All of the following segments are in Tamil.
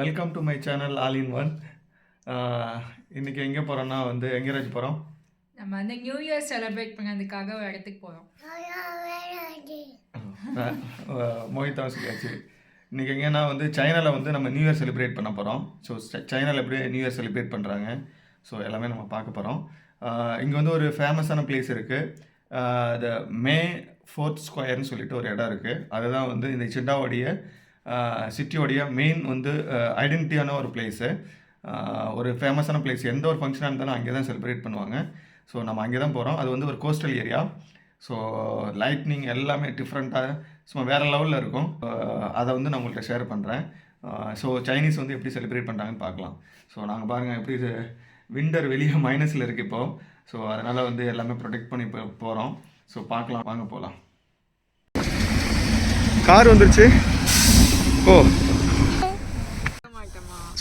Welcome to my channel all in one இன்றைக்கி எங்கே போகிறோன்னா வந்து எங்கே ராஜ் போகிறோம் நம்ம வந்து நியூ இயர் செலிப்ரேட் பண்ணதுக்காக ஒரு இடத்துக்கு போகிறோம் மோஹிதா சொல்லியாச்சு. இன்றைக்கி எங்கேனா வந்து சைனாவில் வந்து நம்ம நியூ இயர் செலிப்ரேட் பண்ண போகிறோம் ஸோ சைனாவில் எப்படி நியூ இயர் செலிப்ரேட் பண்ணுறாங்க ஸோ எல்லாமே நம்ம பார்க்க போகிறோம் இங்கே வந்து ஒரு ஃபேமஸான பிளேஸ் இருக்குது த மே ஃபோர்த் ஸ்கொயர்னு சொல்லிட்டு ஒரு இடம் இருக்குது அதுதான் வந்து இந்த சிட்டாவுடைய சிட்டியோடைய மெயின் வந்து ஐடென்டிட்டியான ஒரு பிளேஸு ஒரு ஃபேமஸான பிளேஸ் எந்த ஒரு ஃபங்க்ஷனாக இருந்தாலும் அங்கே தான் செலிப்ரேட் பண்ணுவாங்க. ஸோ நம்ம அங்கே தான் போகிறோம் அது வந்து ஒரு கோஸ்டல் ஏரியா ஸோ லைட்னிங் எல்லாமே டிஃப்ரெண்ட்டாக சும்மா வேறு லெவலில் இருக்கும். அதை வந்து நான் உங்கள்கிட்ட ஷேர் பண்ணுறேன் ஸோ சைனீஸ் வந்து எப்படி செலிப்ரேட் பண்ணுறாங்கன்னு பார்க்கலாம். ஸோ நாங்கள் பாருங்கள் எப்படி விண்டர் வெளியே மைனஸில் இருக்குது இப்போது ஸோ அதனால் வந்து எல்லாமே ப்ரொடெக்ட் பண்ணி போகிறோம் ஸோ பார்க்கலாம். வாங்க போகலாம் கார் வந்துருச்சு. ஓ.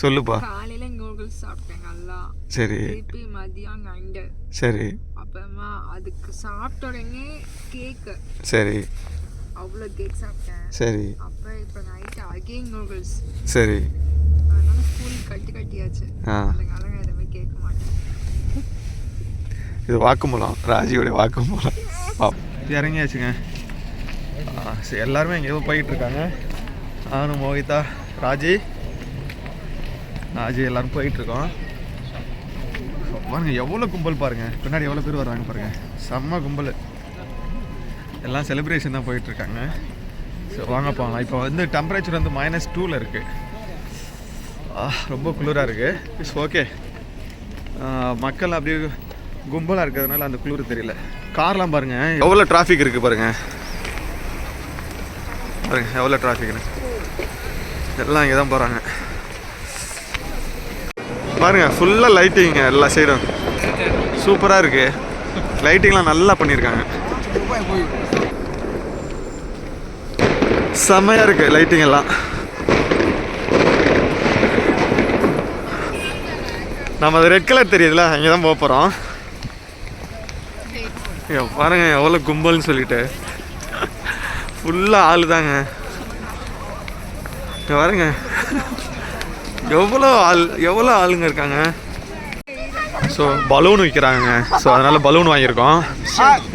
சொல்லுப்பா. காலையில நூடுல்ஸ் சாப்பிட்டேன் நல்லா. சரி. திருப்பி மதியம் நண்டு சரி. அப்புறமா அதுக்கு சாப்பிட்ட உடனே கேக்கு சரி. அவ்வளோ கேக் சாப்பிட்டேன். சரி. அப்புறம் இப்போ நைட்டு அகெயின் நூடுல்ஸ் சரி. அதனால ஸ்கூல் கட்டி கட்டியாச்சு. அதனால நான் எதுவுமே கேட்க மாட்டேன். இது வாக்குமூலம். ராஜியோடைய வாக்குமூலம். இறங்கியாச்சுங்க. எல்லாருமே எங்கேயோ போயிட்டு இருக்காங்க. நானும் மோகிதா ராஜி. ராஜி எல்லாரும் போயிட்டு இருக்கோம் பாருங்க எவ்வளோ கும்பல் பாருங்க. பின்னாடி எவ்வளோ பேர் வர்றாங்க பாருங்க. செம்ம கும்பல். எல்லாம் செலிப்ரேஷன் தான் போயிட்டு இருக்காங்க ஸோ வாங்க போகலாம். இப்போ வந்து டெம்பரேச்சர் வந்து மைனஸ் டூவில் இருக்குது ரொம்ப குளிராக இருக்குது இட்ஸ் ஓகே மக்கள் அப்படியே கும்பலாக இருக்கிறதுனால அந்த குளிர் தெரியல. கார்லாம் பாருங்க. எவ்வளோ டிராஃபிக் இருக்குது பாருங்க. பாருங்க எவ்வளோ டிராஃபிக்னு எல்லாம் இங்கே தான் போகிறாங்க பாருங்கள் ஃபுல்லாக லைட்டிங்க எல்லா சைடும் சூப்பராக இருக்குது லைட்டிங்லாம் நல்லா பண்ணியிருக்காங்க. செம்மையாக இருக்குது லைட்டிங் எல்லாம். நம்ம அது ரெட் கலர் தெரியுதுல அங்கே தான் போக போகிறோம் பாருங்க எவ்வளோ கும்பல்னு சொல்லிட்டு. ஃபுல்லாக ஆள் தாங்க பாருங்க. எவ்வளோ ஆள் எவ்வளோ ஆளுங்க இருக்காங்க? ஸோ பலூன் விற்கிறாங்க ஸோ அதனால் பலூன் வாங்கியிருக்கோம்.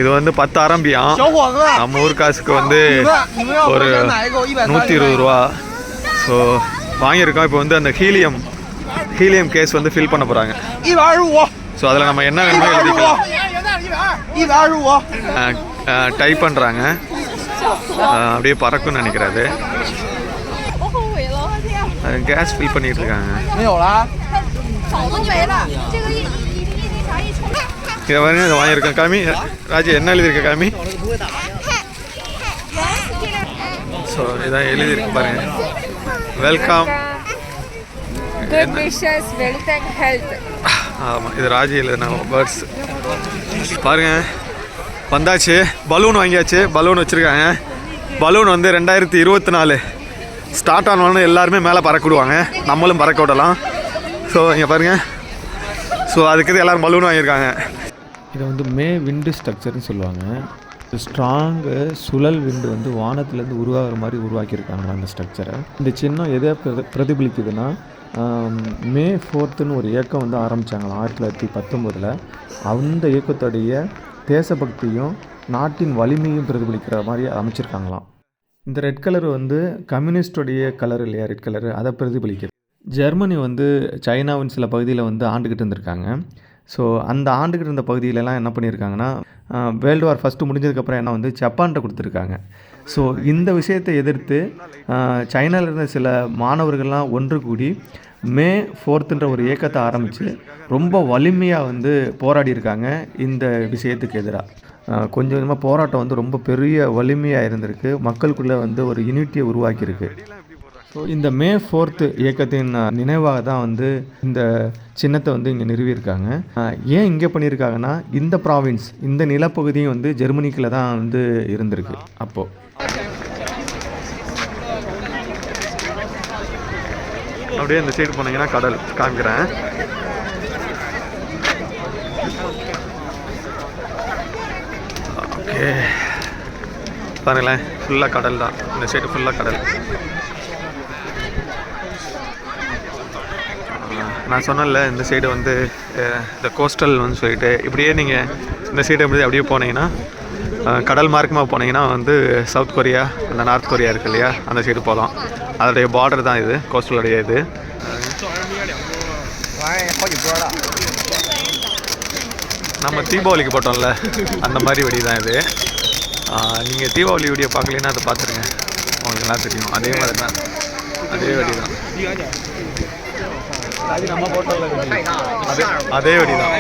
இது வந்து பத்து ஆரம்பியா? நம்ம ஊர் காசுக்கு வந்து ஒரு நூற்றி இருபது ரூபா. ஸோ வாங்கியிருக்கோம். இப்போ வந்து அந்த ஹீலியம் ஹீலியம் கேஸ் வந்து ஃபில் பண்ண போகிறாங்க ஸோ அதில் நம்ம என்ன வேணுமோ எழுதிக்கலாம். டைப் பண்ணுறாங்க அப்படியே பறக்கும்னு நினைக்கிறாரு. கேஸ் ஃபில் பண்ணிட்டு இருக்காங்க இதை பாருங்க இதை வாங்கியிருக்கேன் காமி. ராஜு என்ன எழுதியிருக்க காமி? ஸோ இதான் எழுதியிருக்கு பாருங்க. வெல்கம் ஆமாம் இது ராஜி எழுதுனா பேர்ட்ஸ் பாருங்க. வந்தாச்சு. பலூன் வாங்கியாச்சு. பலூன் வச்சுருக்காங்க. பலூன் வந்து ரெண்டாயிரத்தி இருபத்தி நாலு. ஸ்டார்ட் ஆனவொடனே எல்லாருமே மேலே பறக்க விடுவாங்க நம்மளும் பறக்க விடலாம் ஸோ இங்கே பாருங்கள் ஸோ அதுக்கு எல்லோரும் பலூன் வாங்கியிருக்காங்க. இதை வந்து மே விண்டு ஸ்ட்ரக்சர்னு சொல்லுவாங்க. ஸ்ட்ராங்கு சுழல் விண்டு வந்து வானத்துலேருந்து உருவாகிற மாதிரி உருவாக்கியிருக்காங்க அந்த ஸ்ட்ரக்சரை இந்த சின்னம் எதை பிரதிபலிக்குதுன்னா மே ஃபோர்த்துன்னு ஒரு இயக்கம் வந்து ஆரம்பித்தாங்களாம் ஆயிரத்தி தொள்ளாயிரத்தி பத்தொம்போதில் அந்த இயக்கத்துடைய தேசபக்தியும் நாட்டின் வலிமையும் பிரதிபலிக்கிற மாதிரி அமைச்சிருக்காங்களாம். இந்த ரெட் கலர் வந்து கம்யூனிஸ்டோடைய கலர் இல்லையா ரெட் கலர் அதை பிரதிபலிக்கிறது. ஜெர்மனி வந்து சைனாவின் சில பகுதியில் வந்து ஆண்டுக்கிட்டு இருந்திருக்காங்க. ஸோ அந்த ஆண்டுக்கிட்டு இருந்த பகுதியிலலாம் என்ன பண்ணியிருக்காங்கன்னா வேர்ல்டு வார் ஃபஸ்ட்டு முடிஞ்சதுக்கப்புறம் என்ன வந்து ஜப்பான்கிட்ட கொடுத்துருக்காங்க. ஸோ இந்த விஷயத்தை எதிர்த்து சைனாவில் இருந்த சில மாணவர்கள்லாம் ஒன்று கூடி மே ஃபோர்த்துன்ற ஒரு இயக்கத்தை ஆரம்பித்து ரொம்ப வலிமையாக வந்து போராடி இருக்காங்க இந்த விஷயத்துக்கு எதிராக கொஞ்சம் கொஞ்சமாக போராட்டம் வந்து ரொம்ப பெரிய வலிமையாக இருந்திருக்கு. மக்களுக்குள்ளே வந்து ஒரு யூனிட்டியை உருவாக்கியிருக்கு. ஸோ இந்த மே ஃபோர்த்து இயக்கத்தின் நினைவாக தான் வந்து இந்த சின்னத்தை வந்து இங்கே நிறுவியிருக்காங்க. ஏன் இங்கே பண்ணியிருக்காங்கன்னா இந்த ப்ராவின்ஸ் இந்த நிலப்பகுதியும் வந்து ஜெர்மனிக்குள்ள தான் வந்து இருந்திருக்கு. அப்போது அப்படியே இந்த சைடு போனீங்கன்னா கடல் காமிக்கிறேன். ஓகே. பாருங்களேன் ஃபுல்லாக கடல் தான். இந்த சைடு ஃபுல்லாக கடல். நான் சொன்னல இந்த சைடு வந்து இந்த கோஸ்டல் வந்து சொல்லிட்டு. இப்படியே நீங்கள் இந்த சைடு எப்படி அப்படியே போனீங்கன்னா கடல் மார்க்கமாக போனீங்கன்னா வந்து சவுத் கொரியா அந்த நார்த் கொரியா இருக்கு இல்லையா? அந்த சைடு போகலாம். அதோடைய பார்டர் தான் இது கோஸ்டலுடைய இது. நம்ம தீபாவளிக்கு போட்டோம்ல அந்த மாதிரி வெடி தான் இது நீங்கள் தீபாவளி வீடியோ பார்க்கலன்னா அதை பார்த்துருங்க. உங்களுக்கு எல்லாம் தெரியும். அதே மாதிரி தான் அதே வெடி தான் நம்ம போட்டோம்ல அதே அதே வெடி தான்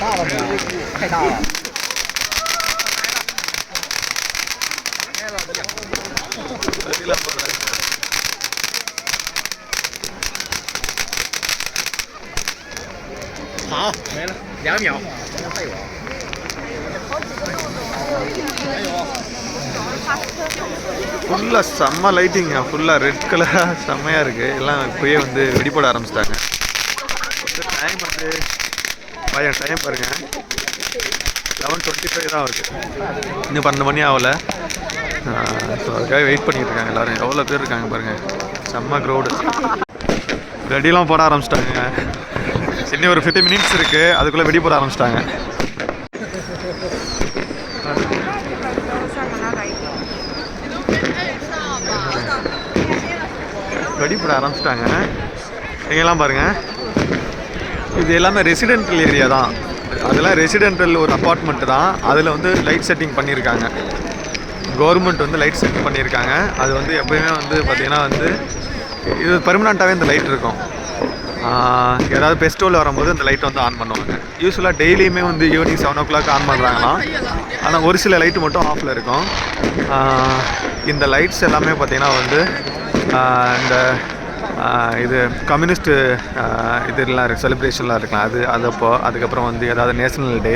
大好，没了，两秒。还有啊。 ஃபுல்லாக செம்ம லைட்டிங்க ஃபுல்லாக ரெட் கலராக செம்மையாக இருக்குது எல்லாம் இப்போயே வந்து வெடிப்பட ஆரம்பிச்சிட்டாங்க டைம் வந்து பையன் டைம் பாருங்கள் லெவன் டுவெண்ட்டி ஃபைவ் தான் ஆகுது இன்னும் பன்னெண்டு மணி ஆகல ஸோ அதுக்காக வெயிட் பண்ணிட்டு இருக்காங்க எல்லோரும் எவ்வளோ பேர் இருக்காங்க பாருங்கள் செம்ம க்ரௌடு வெடிலாம் போட ஆரம்பிச்சிட்டாங்க இன்னும் ஒரு ஃபிஃப்டி மினிட்ஸ் இருக்குது அதுக்குள்ளே வெடி போட ஆரம்பிச்சிட்டாங்க. வெடிப்பட ஆரம்பிச்சிட்டாங்க. இங்கெல்லாம் பாருங்க. இது எல்லாமே ரெசிடென்டல் ஏரியா தான். அதெல்லாம் ரெசிடென்டல் ஒரு அப்பார்ட்மெண்ட் தான். அதில் வந்து லைட் செட்டிங் பண்ணியிருக்காங்க. கவர்மெண்ட் வந்து லைட் செட்டிங் பண்ணியிருக்காங்க. அது வந்து எப்பயுமே வந்து பார்த்திங்கன்னா வந்து இது பர்மனண்ட்டாகவே இந்த லைட் இருக்கும். ஏதாவது ஃபெஸ்டிவல் வரும்போது இந்த லைட் வந்து ஆன் பண்ணுவாங்க. யூஸ்வலாக டெய்லியுமே வந்து evening seven o'clock on பண்ணுறாங்களாம் ஆனால் ஒரு சில லைட்டு மட்டும் ஆஃபில் இருக்கும். இந்த லைட்ஸ் எல்லாமே பார்த்திங்கன்னா வந்து இந்த இது கம்யூனிஸ்ட்டு இதெல்லாம் இருக்குது செலிப்ரேஷன்லாம் இருக்கலாம். அது அதப்போ அதுக்கப்புறம் வந்து ஏதாவது நேஷனல் டே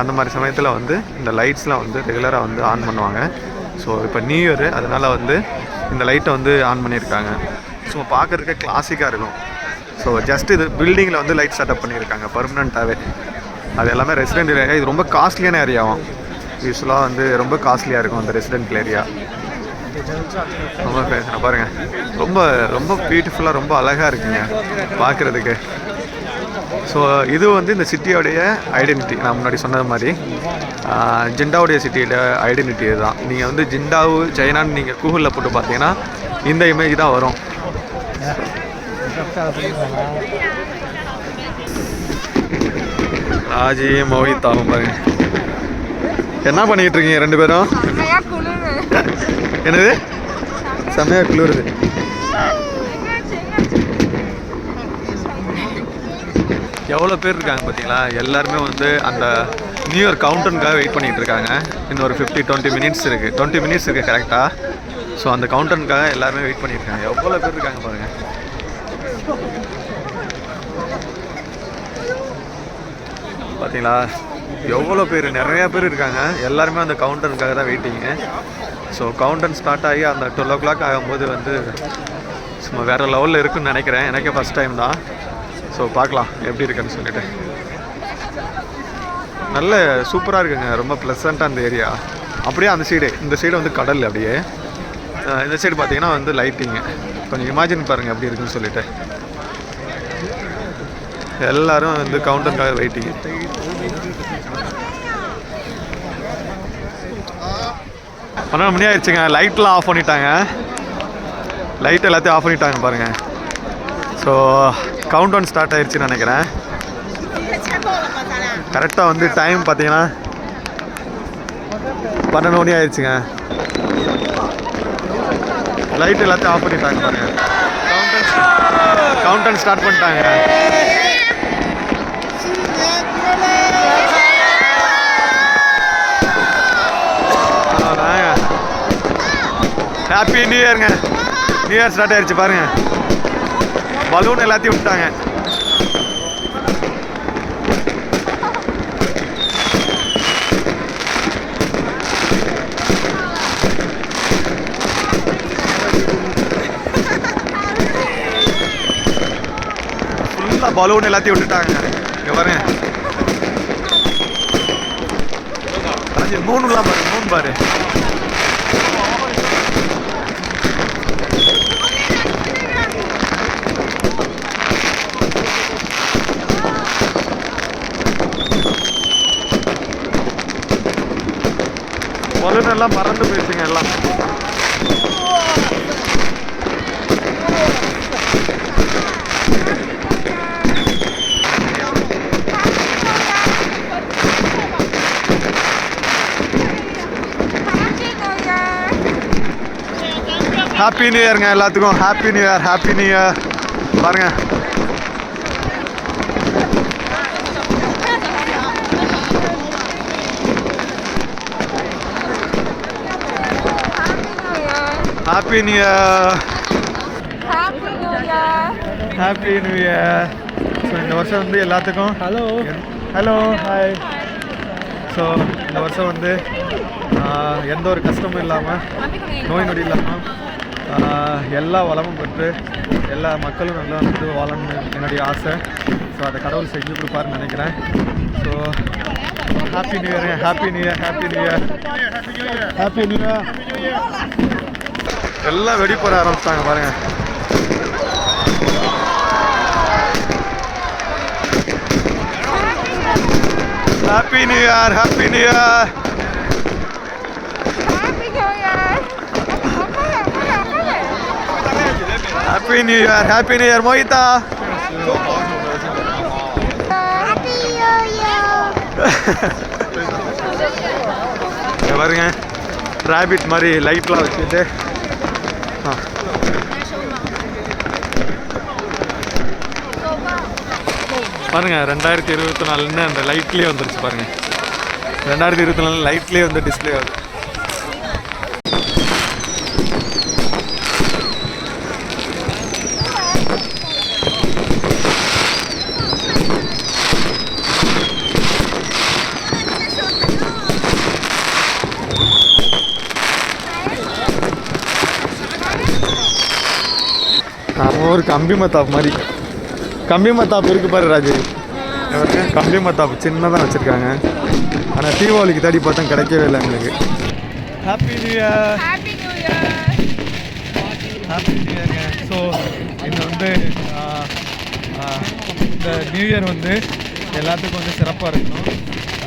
அந்த மாதிரி சமயத்தில் வந்து இந்த லைட்ஸ்லாம் வந்து ரெகுலராக வந்து ஆன் பண்ணுவாங்க. ஸோ இப்போ நியூ இயர் அதனால் வந்து இந்த லைட்டை வந்து ஆன் பண்ணியிருக்காங்க ஸோ பார்க்குறதுக்கு கிளாசிக்காக இருக்கும். ஸோ ஜஸ்ட் இது பில்டிங்கில் வந்து லைட் செட்டப் பண்ணியிருக்காங்க பர்மனண்ட்டாகவே அது எல்லாமே ரெசிடென்ட் ஏரியா இது ரொம்ப காஸ்ட்லியான ஏரியாவும் யூஸ்வலாக வந்து ரொம்ப காஸ்ட்லியாக இருக்கும் அந்த ரெசிடென்ட் ஏரியா ரொம்ப பேசுகிறேன் பாருங்கள் ரொம்ப ரொம்ப பியூட்டிஃபுல்லாக ரொம்ப அழகாக இருக்குங்க பார்க்குறதுக்கு. ஸோ இது வந்து இந்த சிட்டியோடைய ஐடென்டிட்டி நான் முன்னாடி சொன்னது மாதிரி ஜிண்டாவுடைய சிட்டியோட ஐடென்டிட்டி இதுதான். நீங்கள் வந்து ஜிண்டாவு சைனான்னு நீங்கள் கூகுளில் போட்டு பார்த்தீங்கன்னா இந்த இமேஜ் தான் வரும். ராஜி ஆகும் பாருங்க. என்ன பண்ணிட்டு இருக்கீங்க ரெண்டு பேரும்? என்னது? செம்மையா குளிருது. எவ்வளோ பேர் இருக்காங்க பார்த்தீங்களா? எல்லாருமே வந்து அந்த நியூ இயர் கவுண்டனுக்காக வெயிட் பண்ணிகிட்டு இருக்காங்க. இன்னும் ஒரு ஃபிஃப்டி டுவெண்ட்டி மினிட்ஸ் இருக்குது டுவெண்ட்டி மினிட்ஸ் இருக்குது கரெக்டாக ஸோ அந்த கவுண்டனுக்காக எல்லாருமே வெயிட் பண்ணியிருக்காங்க எவ்வளோ பேர் இருக்காங்க பாருங்கள் பார்த்தீங்களா? எவ்வளோ பேர்? நிறையா பேர் இருக்காங்க. எல்லாருமே அந்த கவுண்டனுக்காக தான் வெயிட்டிங்கு ஸோ கவுண்டன் ஸ்டார்ட் ஆகி அந்த டுவெல் ஓ கிளாக் ஆகும்போது வந்து சும்மா வேறு லெவலில் இருக்குன்னு நினைக்கிறேன். எனக்கே ஃபஸ்ட் டைம் தான். ஸோ பார்க்கலாம். எப்படி இருக்குன்னு சொல்லிட்டு. நல்ல சூப்பராக இருக்குங்க. ரொம்ப ப்ளசண்ட்டாக அந்த ஏரியா அப்படியே அந்த சைடு இந்த சைடு வந்து கடல் அப்படியே. இந்த சைடு பார்த்தீங்கன்னா வந்து லைட்டிங்கு கொஞ்சம் இமேஜின் பாருங்கள் எப்படி இருக்குன்னு சொல்லிட்டு. எல்லாரும் வந்து கவுண்டருக்காக வெயிட்டிங் பன்னெண்டு மணி ஆயிடுச்சுங்க. லைட்லாம் ஆஃப் பண்ணிட்டாங்க. லைட் எல்லாத்தையும் ஆஃப் பண்ணிட்டாங்க பாருங்கள் ஸோ கவுண்ட் டவுன் ஸ்டார்ட் ஆயிடுச்சுன்னு நினைக்கிறேன். கரெக்டாக வந்து டைம் பார்த்தீங்கன்னா பன்னெண்டு மணி ஆயிடுச்சுங்க. லைட் எல்லாத்தையும் ஆஃப் பண்ணிட்டாங்க பாருங்கள் கவுண்டன் ஸ்டார்ட் பண்ணிட்டாங்க. ஹாப்பி நியூ இயருங்க நியூ இயர் ஸ்டார்ட் ஆயிடுச்சு பாருங்க. பலூன் எல்லாத்தையும் விட்டாங்க ஃபுல்லாக பலூன் எல்லாத்தையும் விட்டுட்டாங்க. இங்கே பாருங்க. மூணுலாம் பாரு மூணு பாரு பலூன் எல்லாம் பறந்து போயிடுச்சுங்க எல்லாம். ஹாப்பி நியூ இயருங்க எல்லாத்துக்கும். Happy new year happy new year பாருங்க. Happy new year happy new year so இந்த வருஷம் வந்து எல்லாத்துக்கும் ஹலோ ஹலோ ஹாய் ஸோ இந்த வருஷம் வந்து எந்த ஒரு கஷ்டமும் இல்லாமல் நோய் நொடி இல்லாமல் எல்லா வளமும் பெற்று எல்லா மக்களும் நல்லா வந்து வாழணும்னு என்னுடைய ஆசை. ஸோ அதை கடவுள் செஞ்சு கொடுப்பாருன்னு நினைக்கிறேன். So happy new year happy new year happy new year happy new year எல்லாம் வெடி போட ஆரம்பிச்சிட்டாங்க பாருங்க. Happy new year happy new year happy new year happy new year Mohita பாருங்க ராபிட் மாதிரி லைட்லாம் வச்சுட்டு பாருங்கள் ரெண்டாயிரத்தி இருபத்தி நாலுன்னு அந்த லைட்லேயே வந்துருச்சு பாருங்கள் ரெண்டாயிரத்தி இருபத்தி நாலு லைட்லேயே வந்து டிஸ்ப்ளே ஆகுது. ஒரு கம்பி மத்தாப் மாதிரி. கம்பி மத்தாப் இருக்கு பாரு ராஜு கம்பி மத்தாப் சின்னதாக வச்சுருக்காங்க. ஆனால் தீபாவளிக்கு தேடி பார்த்தா கிடைக்கவே இல்லை எங்களுக்கு. Happy new year happy new year happy new இயர்ங்க so இது வந்து இந்த நியூ இயர் வந்து எல்லாத்துக்கும் வந்து சிறப்பாக இருக்கணும்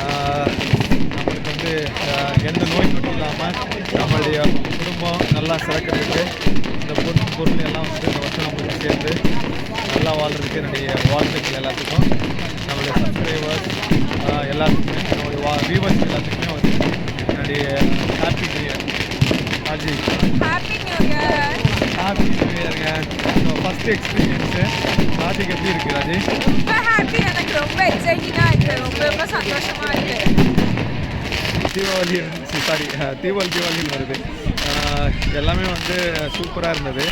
ஆஹ், நம்மளுக்கு வந்து ஆஹ், எந்த நோய் நொடி இல்லாமல் நம்மளுடைய குடும்பம் நல்லா சிறக்கிறதுக்கு இந்த பொருள் பொருள் எல்லாம் வந்து இந்த வருஷம் நம்மளுக்கு சேர்ந்து நல்லா வாழ்றதுக்கு என்னுடைய வாழ்த்துக்கள் எல்லாத்துக்கும். நம்மளுடைய சப்ஸ்கிரைபர்ஸ் எல்லாத்துக்குமே நம்மளுடைய வா வியூவர்ஸ் எல்லாத்துக்குமே வந்து என்னுடைய happy new year Aji happy new year happy new இயருங்க first experience ராஜிக்கு எப்படி இருக்குது ராஜி ரொம்ப ஹாப்பி எனக்கு ரொம்ப எக்ஸைட்டிங்காக இருக்கு. ரொம்ப ரொம்ப சந்தோஷமா இருக்கு. தீபாவளி சாரி தீபாவளி தீபாவளின்னு வருது. எல்லாமே வந்து சூப்பராக இருந்தது.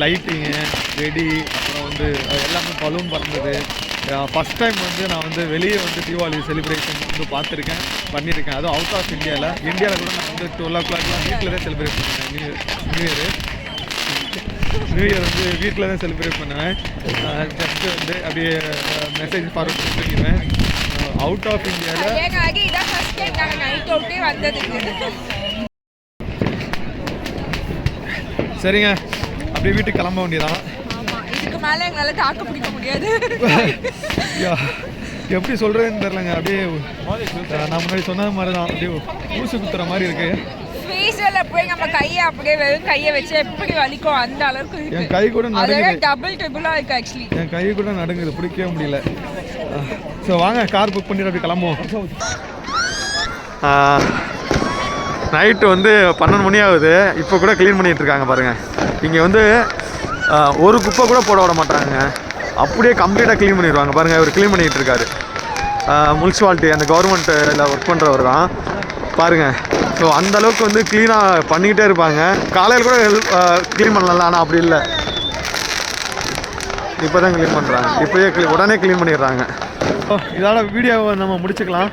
லைட்டிங்கு வெடி அப்புறம் வந்து எல்லாமே பலூன் பறந்தது. ஃபஸ்ட் டைம் வந்து நான் வந்து வெளியே வந்து தீபாவளி செலிப்ரேஷன் வந்து பார்த்துருக்கேன் பண்ணியிருக்கேன். அதுவும் அவுட் ஆஃப் இந்தியாவில் இந்தியாவில் கூட நான் வந்து டுவெல் ஓ கிளாக்லாம் வீட்டில் தான் செலிப்ரேட் பண்ணுவேன். New new year new year வந்து வீட்டில் தான் செலிப்ரேட் பண்ணுவேன். ஜஸ்ட்டு வந்து அப்படியே மெசேஜ் ஃபார்வர்ட் பண்ணிடுவேன். அவுட் ஆஃப் இந்தியாவில் கல்யாணம் இதான் ஃபர்ஸ்ட் டைம் நாங்கள் நைட் அவுட்டே வந்ததுக்கு சரிங்க. அப்படியே வீட்டுக்கு கிளம்ப வேண்டியதான் இதுக்கு மேல எங்களால தாக்கு பிடிக்க முடியாது எப்படி சொல்கிறதுன்னு தெரிலங்க அப்படியே நான் முன்னாடி சொன்ன மாதிரி தான் அப்படியே ஊசு குத்துற மாதிரி இருக்கு. ஃபேஸில் போய் நம்ம கையை அப்படியே வெறும் கையை வச்சு எப்படி வலிக்கும் அந்த அளவுக்கு என் கை கூட அதோட நடுங்குது டபுள் டபுளா இருக்கு ஆக்சுவலி என் கை கூட நடுங்குது. பிடிக்கவே முடியல. ஸோ வாங்க கார் புக் பண்ணிட்டு அப்படி கிளம்புவோம் நைட்டு வந்து பன்னெண்டு மணி ஆகுது. இப்போ கூட க்ளீன் பண்ணிகிட்டு இருக்காங்க பாருங்கள் இங்கே வந்து ஒரு குப்பை கூட போட விட மாட்டாங்க அப்படியே கம்ப்ளீட்டாக க்ளீன் பண்ணிடுவாங்க. பாருங்கள் இவர் க்ளீன் பண்ணிகிட்டு இருக்காரு. முனிசிபாலிட்டி அந்த கவர்மெண்ட்டில் ஒர்க் பண்ணுறவர் தான். பாருங்கள் ஸோ அந்த அளவுக்கு வந்து க்ளீனாக பண்ணிக்கிட்டே இருப்பாங்க. காலையில் கூட ஹெல்ப் க்ளீன் பண்ணலாம் ஆனால் அப்படி இல்லை. இப்போ தான் க்ளீன் பண்ணுறாங்க இப்போயே க்ளீ உடனே க்ளீன் பண்ணிடுறாங்க. ஸோ இதோட வீடியோவை நம்ம முடிச்சுக்கலாம்.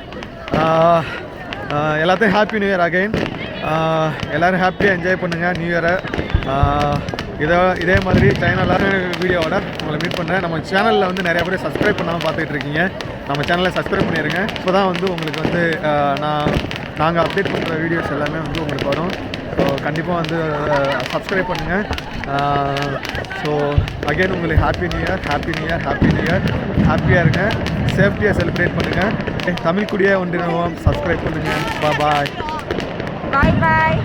எல்லாத்தையும் ஹாப்பி நியூ இயர் அகைன் எல்லோரும் ஹாப்பியாக என்ஜாய் பண்ணுங்கள் நியூ இயரை இதை இதே மாதிரி சேனலான வீடியோவோட உங்களை மீட் பண்ணுறேன் நம்ம சேனலில் வந்து நிறைய பேர் சப்ஸ்கிரைப் பண்ணாமல் பார்த்துட்டு இருக்கீங்க. நம்ம சேனலை சப்ஸ்கிரைப் பண்ணிடுங்க இப்போ தான் வந்து உங்களுக்கு வந்து நான் நாங்கள் அப்டேட் பண்ணுற வீடியோஸ் எல்லாமே வந்து உங்களுக்கு வரும். ஸோ கண்டிப்பாக வந்து சப்ஸ்கிரைப் பண்ணுங்கள் ஸோ அகைன் உங்களுக்கு happy new year happy new year happy new year ஹாப்பியாக இருங்க. சேஃப்டியாக செலிப்ரேட் பண்ணுங்கள் தமிழ்குடியே ஒன்றினவும் சப்ஸ்கிரைப் பண்ணுங்கள் பா பாய் பாய் பாய்